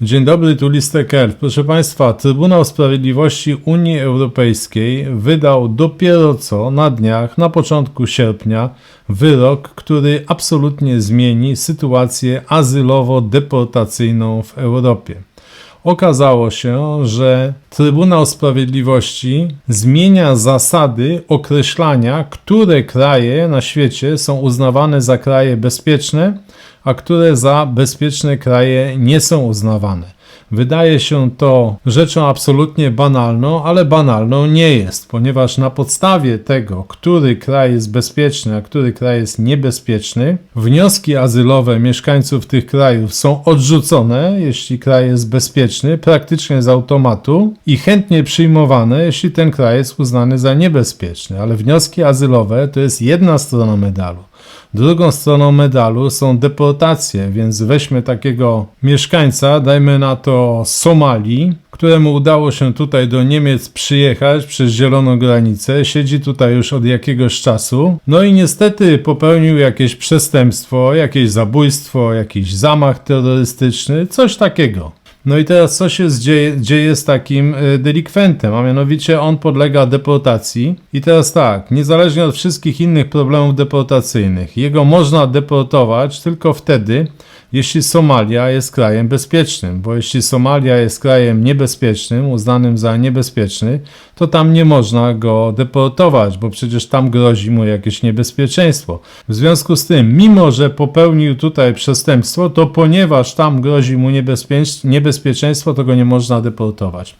Dzień dobry, tu Listek Elf. Proszę Państwa, Trybunał Sprawiedliwości Unii Europejskiej wydał dopiero co na dniach, na początku sierpnia, wyrok, który absolutnie zmieni sytuację azylowo-deportacyjną w Europie. Okazało się, że Trybunał Sprawiedliwości zmienia zasady określania, które kraje na świecie są uznawane za kraje bezpieczne, a które za bezpieczne kraje nie są uznawane. Wydaje się to rzeczą absolutnie banalną, ale banalną nie jest, ponieważ na podstawie tego, który kraj jest bezpieczny, a który kraj jest niebezpieczny, wnioski azylowe mieszkańców tych krajów są odrzucone, jeśli kraj jest bezpieczny, praktycznie z automatu i chętnie przyjmowane, jeśli ten kraj jest uznany za niebezpieczny. Ale wnioski azylowe to jest jedna strona medalu. Drugą stroną medalu są deportacje, więc weźmy takiego mieszkańca, dajmy na to Somalii, któremu udało się tutaj do Niemiec przyjechać przez zieloną granicę, siedzi tutaj już od jakiegoś czasu, no i niestety popełnił jakieś przestępstwo, jakieś zabójstwo, jakiś zamach terrorystyczny, coś takiego. No i teraz co się dzieje, dzieje z takim y, delikwentem, a mianowicie on podlega deportacji. I teraz tak, niezależnie od wszystkich innych problemów deportacyjnych, jego można deportować tylko wtedy, jeśli Somalia jest krajem bezpiecznym, bo jeśli Somalia jest krajem niebezpiecznym, uznanym za niebezpieczny, to tam nie można go deportować, bo przecież tam grozi mu jakieś niebezpieczeństwo. W związku z tym, mimo że popełnił tutaj przestępstwo, to ponieważ tam grozi mu niebezpieczeństwo, to go nie można deportować.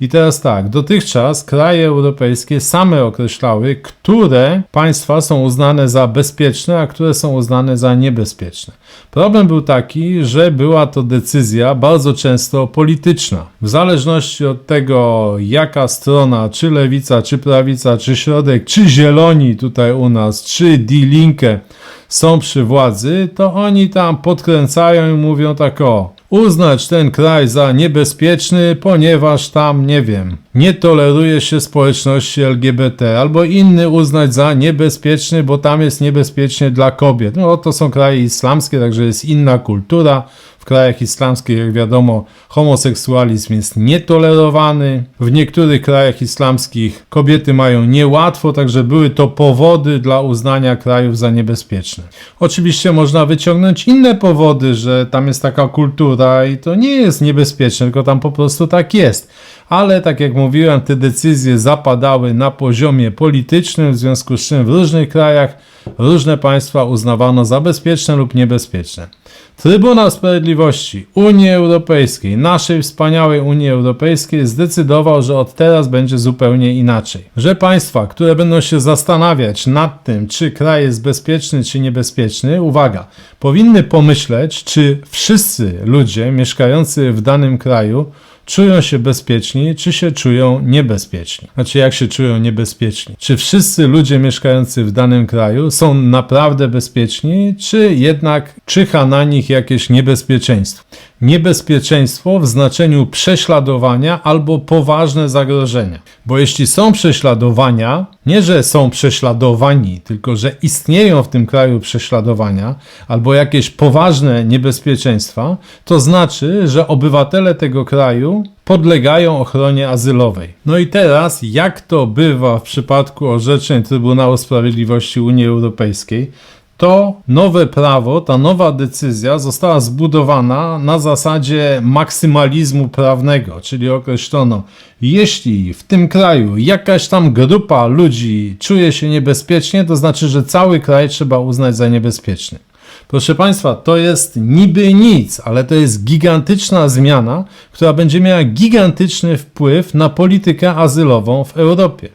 I teraz tak, dotychczas kraje europejskie same określały, które państwa są uznane za bezpieczne, a które są uznane za niebezpieczne. Problem był taki, że była to decyzja bardzo często polityczna. W zależności od tego, jaka strona, czy lewica, czy prawica, czy środek, czy zieloni tutaj u nas, czy Die Linke są przy władzy, to oni tam podkręcają i mówią tak o, uznać ten kraj za niebezpieczny, ponieważ tam, nie wiem, nie toleruje się społeczności LGBT, albo inny uznać za niebezpieczny, bo tam jest niebezpiecznie dla kobiet. No to są kraje islamskie, także jest inna kultura. Krajach islamskich, jak wiadomo, homoseksualizm jest nietolerowany. W niektórych krajach islamskich kobiety mają niełatwo, także były to powody dla uznania krajów za niebezpieczne. Oczywiście można wyciągnąć inne powody, że tam jest taka kultura i to nie jest niebezpieczne, tylko tam po prostu tak jest ale tak jak mówiłem, te decyzje zapadały na poziomie politycznym, w związku z czym w różnych krajach różne państwa uznawano za bezpieczne lub niebezpieczne. Trybunał Sprawiedliwości Unii Europejskiej, naszej wspaniałej Unii Europejskiej, zdecydował, że od teraz będzie zupełnie inaczej. Że państwa, które będą się zastanawiać nad tym, czy kraj jest bezpieczny, czy niebezpieczny, uwaga, powinny pomyśleć, czy wszyscy ludzie mieszkający w danym kraju czują się bezpieczni, czy się czują niebezpieczni. Znaczy, jak się czują niebezpieczni? Czy wszyscy ludzie mieszkający w danym kraju są naprawdę bezpieczni, czy jednak czyha na nich jakieś niebezpieczeństwo? Niebezpieczeństwo w znaczeniu prześladowania albo poważne zagrożenia. Bo jeśli są prześladowania, nie że są prześladowani, tylko że istnieją w tym kraju prześladowania albo jakieś poważne niebezpieczeństwa, to znaczy, że obywatele tego kraju podlegają ochronie azylowej. No i teraz, jak to bywa w przypadku orzeczeń Trybunału Sprawiedliwości Unii Europejskiej, to nowe prawo, ta nowa decyzja została zbudowana na zasadzie maksymalizmu prawnego, czyli określono, jeśli w tym kraju jakaś tam grupa ludzi czuje się niebezpiecznie, to znaczy, że cały kraj trzeba uznać za niebezpieczny. Proszę Państwa, to jest niby nic, ale to jest gigantyczna zmiana, która będzie miała gigantyczny wpływ na politykę azylową w Europie.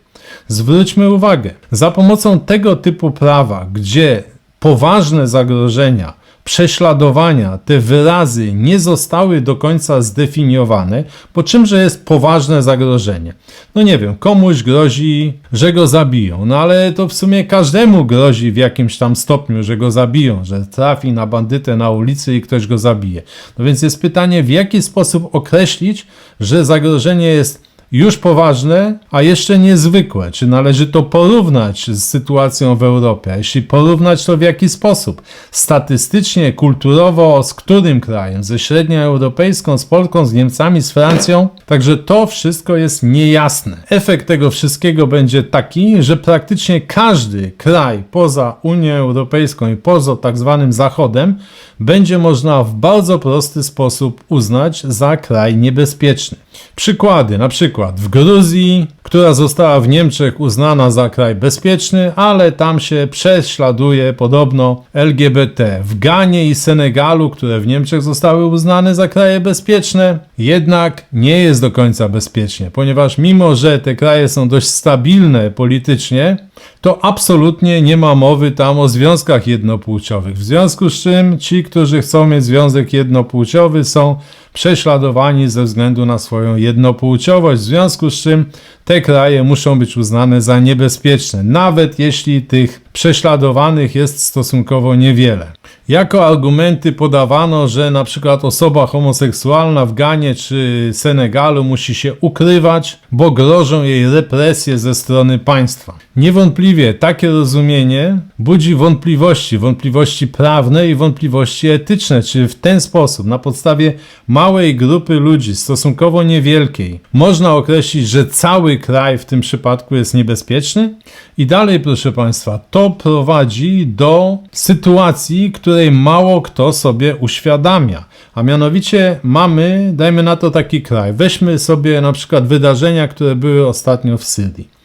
Zwróćmy uwagę, za pomocą tego typu prawa, gdzie poważne zagrożenia, prześladowania, te wyrazy nie zostały do końca zdefiniowane, po czymże jest poważne zagrożenie. No nie wiem, komuś grozi, że go zabiją, no ale to w sumie każdemu grozi w jakimś tam stopniu, że go zabiją, że trafi na bandytę na ulicy i ktoś go zabije. No więc jest pytanie, w jaki sposób określić, że zagrożenie jest już poważne, a jeszcze niezwykłe. Czy należy to porównać z sytuacją w Europie? A jeśli porównać, to w jaki sposób? Statystycznie, kulturowo, z którym krajem? Ze średnią europejską, z Polską, z Niemcami, z Francją? Także to wszystko jest niejasne. Efekt tego wszystkiego będzie taki, że praktycznie każdy kraj poza Unią Europejską i poza tak zwanym Zachodem będzie można w bardzo prosty sposób uznać za kraj niebezpieczny. Przykłady, na przykład w Gruzji, która została w Niemczech uznana za kraj bezpieczny, ale tam się prześladuje podobno LGBT. W Ganie i Senegalu, które w Niemczech zostały uznane za kraje bezpieczne, jednak nie jest do końca bezpiecznie, ponieważ mimo, że te kraje są dość stabilne politycznie, to absolutnie nie ma mowy tam o związkach jednopłciowych. W związku z czym ci, którzy chcą mieć związek jednopłciowy, są prześladowani ze względu na swoją jednopłciowość, w związku z czym te kraje muszą być uznane za niebezpieczne, nawet jeśli tych prześladowanych jest stosunkowo niewiele. Jako argumenty podawano, że na przykład osoba homoseksualna w Ganie czy Senegalu musi się ukrywać, bo grożą jej represje ze strony państwa. Niewątpliwie takie rozumienie budzi wątpliwości, wątpliwości prawne i wątpliwości etyczne, czy w ten sposób, na podstawie małej grupy ludzi, stosunkowo niewielkiej, można określić, że cały kraj w tym przypadku jest niebezpieczny? I dalej, proszę Państwa, to prowadzi do sytuacji, której mało kto sobie uświadamia. A mianowicie mamy, dajmy na to taki kraj. Weźmy sobie na przykład wydarzenia, które były ostatnio w Syrii.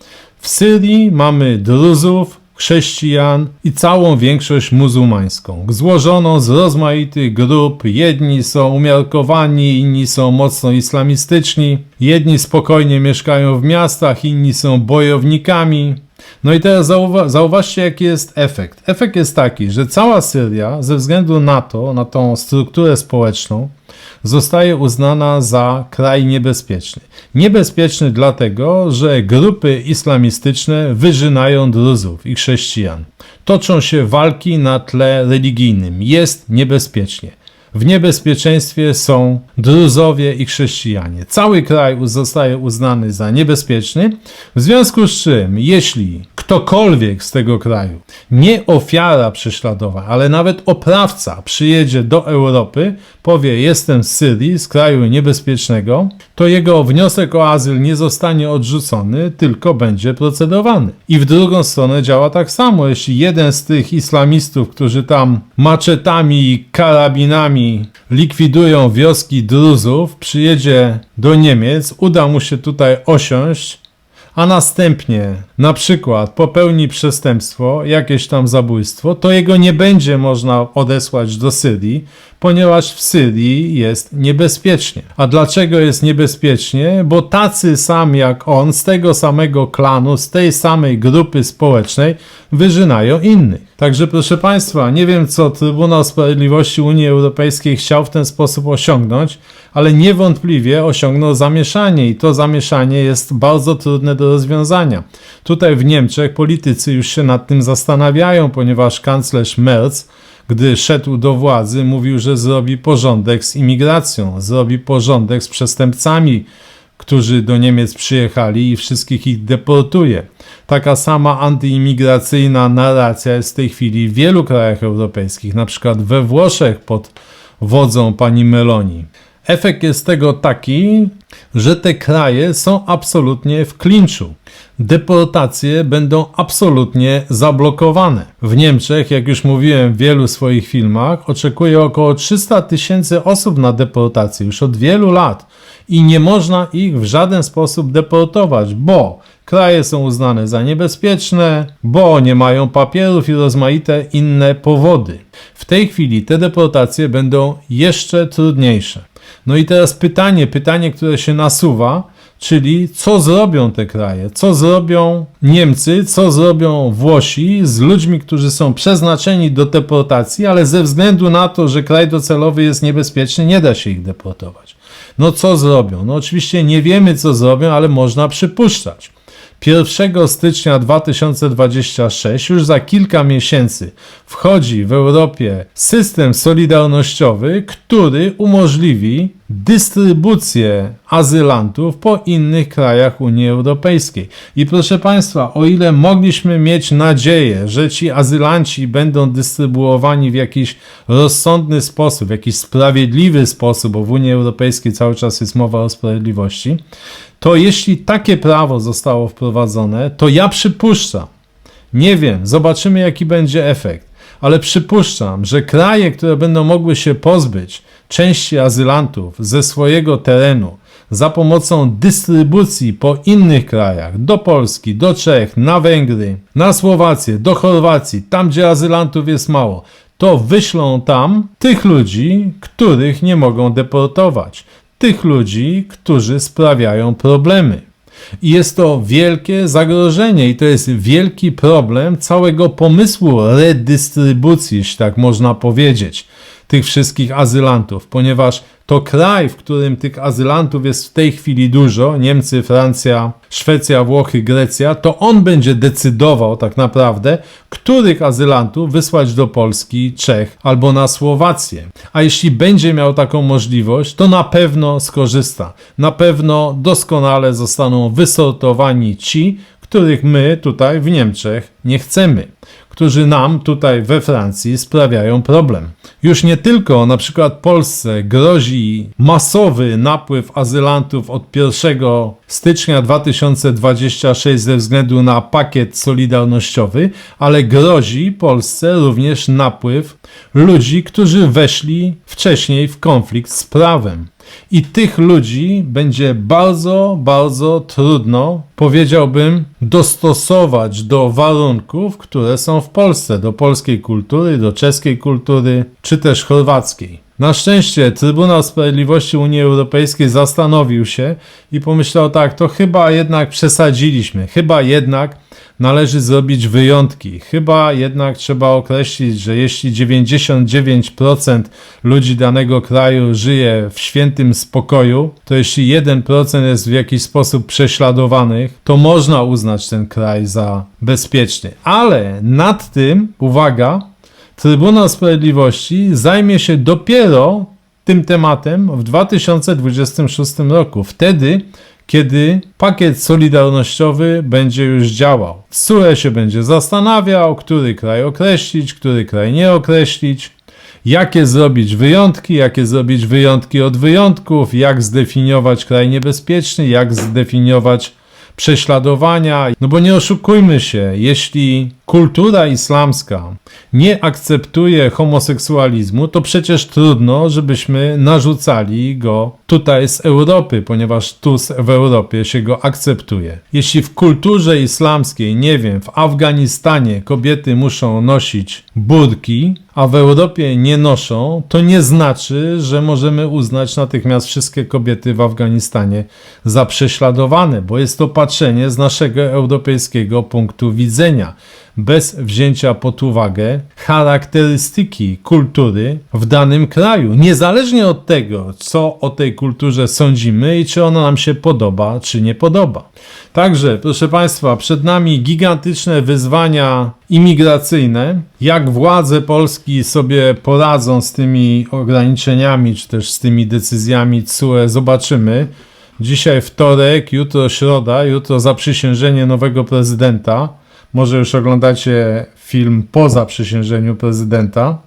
W Syrii mamy Druzów, chrześcijan i całą większość muzułmańską, złożoną z rozmaitych grup. Jedni są umiarkowani, inni są mocno islamistyczni, jedni spokojnie mieszkają w miastach, inni są bojownikami. No i teraz zauwa zauważcie, jaki jest efekt. Efekt jest taki, że cała Syria, ze względu na to, na tą strukturę społeczną, zostaje uznana za kraj niebezpieczny. Niebezpieczny dlatego, że grupy islamistyczne wyżynają druzów i chrześcijan. Toczą się walki na tle religijnym. Jest niebezpiecznie. W niebezpieczeństwie są druzowie i chrześcijanie. Cały kraj zostaje uznany za niebezpieczny, w związku z czym, jeśli ktokolwiek z tego kraju, nie ofiara prześladowań, ale nawet oprawca przyjedzie do Europy, powie jestem z Syrii, z kraju niebezpiecznego, to jego wniosek o azyl nie zostanie odrzucony, tylko będzie procedowany. I w drugą stronę działa tak samo. Jeśli jeden z tych islamistów, którzy tam maczetami i karabinami likwidują wioski Druzów, przyjedzie do Niemiec, uda mu się tutaj osiąść, a następnie na przykład popełni przestępstwo, jakieś tam zabójstwo, to jego nie będzie można odesłać do Syrii, ponieważ w Syrii jest niebezpiecznie. A dlaczego jest niebezpiecznie? Bo tacy sami jak on, z tego samego klanu, z tej samej grupy społecznej, wyżynają innych. Także proszę Państwa, nie wiem co Trybunał Sprawiedliwości Unii Europejskiej chciał w ten sposób osiągnąć, ale niewątpliwie osiągnął zamieszanie i to zamieszanie jest bardzo trudne do rozwiązania. Tutaj w Niemczech politycy już się nad tym zastanawiają, ponieważ kanclerz Merz gdy szedł do władzy, mówił, że zrobi porządek z imigracją, zrobi porządek z przestępcami, którzy do Niemiec przyjechali i wszystkich ich deportuje. Taka sama antyimigracyjna narracja jest w tej chwili w wielu krajach europejskich, na przykład we Włoszech pod wodzą pani Meloni. Efekt jest tego taki, że te kraje są absolutnie w klinczu. Deportacje będą absolutnie zablokowane. W Niemczech, jak już mówiłem w wielu swoich filmach, oczekuje około 300 tysięcy osób na deportację już od wielu lat i nie można ich w żaden sposób deportować, bo kraje są uznane za niebezpieczne, bo nie mają papierów i rozmaite inne powody. W tej chwili te deportacje będą jeszcze trudniejsze. No i teraz pytanie, pytanie, które się nasuwa, czyli co zrobią te kraje, co zrobią Niemcy, co zrobią Włosi z ludźmi, którzy są przeznaczeni do deportacji, ale ze względu na to, że kraj docelowy jest niebezpieczny, nie da się ich deportować. No co zrobią? No oczywiście nie wiemy, co zrobią, ale można przypuszczać. 1 stycznia 2026, już za kilka miesięcy, wchodzi w Europie system solidarnościowy, który umożliwi dystrybucję azylantów po innych krajach Unii Europejskiej. I proszę Państwa, o ile mogliśmy mieć nadzieję, że ci azylanci będą dystrybuowani w jakiś rozsądny sposób, w jakiś sprawiedliwy sposób, bo w Unii Europejskiej cały czas jest mowa o sprawiedliwości, to jeśli takie prawo zostało wprowadzone, to ja przypuszczam, nie wiem, zobaczymy jaki będzie efekt, ale przypuszczam, że kraje, które będą mogły się pozbyć części azylantów ze swojego terenu za pomocą dystrybucji po innych krajach, do Polski, do Czech, na Węgry, na Słowację, do Chorwacji, tam gdzie azylantów jest mało, to wyślą tam tych ludzi, których nie mogą deportować, tych ludzi, którzy sprawiają problemy. I jest to wielkie zagrożenie, i to jest wielki problem całego pomysłu redystrybucji, jeśli tak można powiedzieć, tych wszystkich azylantów, ponieważ to kraj, w którym tych azylantów jest w tej chwili dużo Niemcy, Francja, Szwecja, Włochy, Grecja to on będzie decydował tak naprawdę, których azylantów wysłać do Polski, Czech albo na Słowację. A jeśli będzie miał taką możliwość, to na pewno skorzysta. Na pewno doskonale zostaną wysortowani ci, których my tutaj w Niemczech nie chcemy, którzy nam tutaj we Francji sprawiają problem. Już nie tylko na przykład Polsce grozi masowy napływ azylantów od 1 stycznia 2026 ze względu na pakiet solidarnościowy, ale grozi Polsce również napływ ludzi, którzy weszli wcześniej w konflikt z prawem. I tych ludzi będzie bardzo, bardzo trudno, powiedziałbym, dostosować do warunków, które są w Polsce, do polskiej kultury, do czeskiej kultury, czy też chorwackiej. Na szczęście Trybunał Sprawiedliwości Unii Europejskiej zastanowił się i pomyślał tak, to chyba jednak przesadziliśmy, chyba jednak należy zrobić wyjątki. Chyba jednak trzeba określić, że jeśli 99% ludzi danego kraju żyje w świętym spokoju, to jeśli 1% jest w jakiś sposób prześladowanych, to można uznać ten kraj za bezpieczny. Ale nad tym, uwaga, Trybunał Sprawiedliwości zajmie się dopiero tym tematem w 2026 roku. Wtedy, kiedy pakiet solidarnościowy będzie już działał. SURE się będzie zastanawiał, który kraj określić, który kraj nie określić, jakie zrobić wyjątki, jakie zrobić wyjątki od wyjątków, jak zdefiniować kraj niebezpieczny, jak zdefiniować prześladowania. No bo nie oszukujmy się, jeśli kultura islamska nie akceptuje homoseksualizmu, to przecież trudno, żebyśmy narzucali go tutaj z Europy, ponieważ tu w Europie się go akceptuje. Jeśli w kulturze islamskiej, nie wiem, w Afganistanie kobiety muszą nosić burki, a w Europie nie noszą, to nie znaczy, że możemy uznać natychmiast wszystkie kobiety w Afganistanie za prześladowane, bo jest to patrzenie z naszego europejskiego punktu widzenia bez wzięcia pod uwagę charakterystyki kultury w danym kraju, niezależnie od tego, co o tej kulturze sądzimy i czy ona nam się podoba, czy nie podoba. Także, proszę Państwa, przed nami gigantyczne wyzwania imigracyjne. Jak władze Polski sobie poradzą z tymi ograniczeniami, czy też z tymi decyzjami CUE, zobaczymy. Dzisiaj wtorek, jutro środa, jutro zaprzysiężenie nowego prezydenta. Może już oglądacie film po zaprzysiężeniu prezydenta.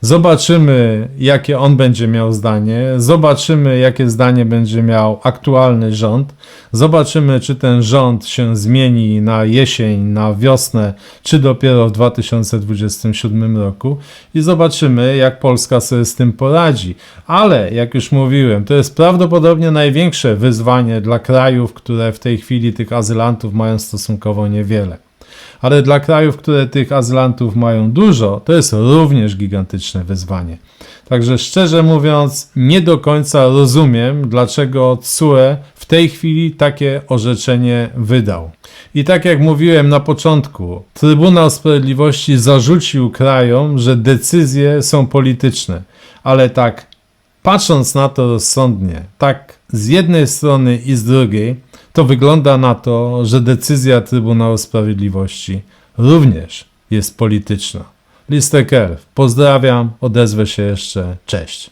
Zobaczymy, jakie on będzie miał zdanie. Zobaczymy, jakie zdanie będzie miał aktualny rząd. Zobaczymy, czy ten rząd się zmieni na jesień, na wiosnę, czy dopiero w 2027 roku. I zobaczymy, jak Polska sobie z tym poradzi. Ale, jak już mówiłem, to jest prawdopodobnie największe wyzwanie dla krajów, które w tej chwili tych azylantów mają stosunkowo niewiele ale dla krajów, które tych azylantów mają dużo, to jest również gigantyczne wyzwanie. Także szczerze mówiąc, nie do końca rozumiem, dlaczego CUE w tej chwili takie orzeczenie wydał. I tak jak mówiłem na początku, Trybunał Sprawiedliwości zarzucił krajom, że decyzje są polityczne, ale tak patrząc na to rozsądnie, tak z jednej strony i z drugiej, to wygląda na to, że decyzja Trybunału Sprawiedliwości również jest polityczna. Listeker, pozdrawiam, odezwę się jeszcze, cześć.